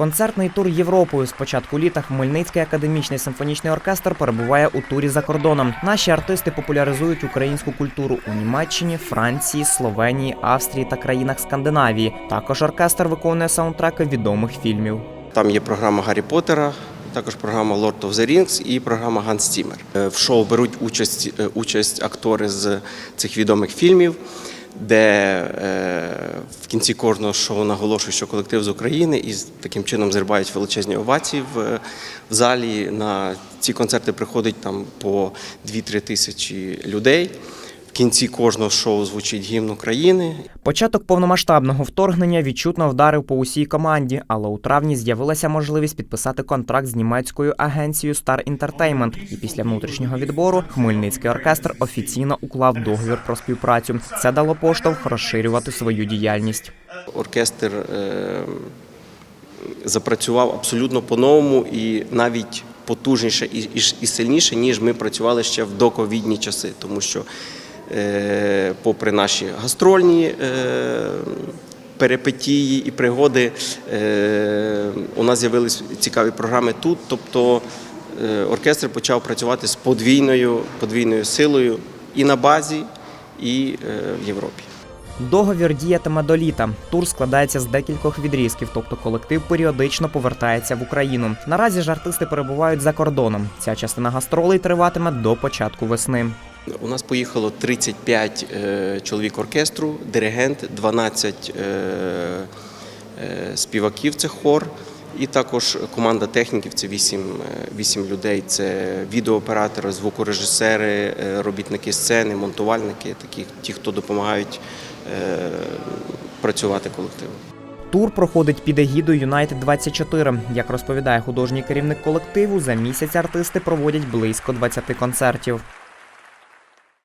Концертний тур Європою з початку літа Хмельницький академічний симфонічний оркестр перебуває у турі за кордоном. Наші артисти популяризують українську культуру у Німеччині, Франції, Словенії, Австрії та країнах Скандинавії. Також оркестр виконує саундтреки відомих фільмів. Там є програма Гаррі Поттера, також програма Lord of the Rings і програма Ганс Тімер. Е, В шоу беруть участь, е, участь актори з цих відомих фільмів, де е, в кінці кожного шоу наголошують, що колектив з України і таким чином зривають величезні овації в, в залі. На ці концерти приходить там по 2-3 тисячі людей. В кінці кожного шоу звучить гімн України, Початок повномасштабного вторгнення відчутно вдарив по усій команді, але у травні з'явилася можливість підписати контракт з німецькою агенцією Star Entertainment. І після внутрішнього відбору Хмельницький оркестр офіційно уклав договір про співпрацю. Це дало поштовх розширювати свою діяльність. оркестр е, запрацював абсолютно по-новому і навіть потужніше і, і, і сильніше, ніж ми працювали ще в доковідні часи, тому що, попри наші гастрольні е, перипетії і пригоди, е, у нас з'явились цікаві програми тут. Тобто е, оркестр почав працювати з подвійною, подвійною силою і на базі, і е, в Європі. Договір діятиме до літа. Тур складається з декількох відрізків, тобто колектив періодично повертається в Україну. Наразі ж артисти перебувають за кордоном. Ця частина гастролей триватиме до початку весни. У нас поїхало 35 е, чоловік оркестру, диригент, 12 е, е, співаків це хор, і також команда техніків це 8, е, 8 людей. Це відеооператори, звукорежисери, робітники сцени, монтувальники, такі, ті, хто допомагають працювати колективу. Тур проходить під егідою United 24 Як розповідає художній керівник колективу, за місяць артисти проводять близько 20 концертів.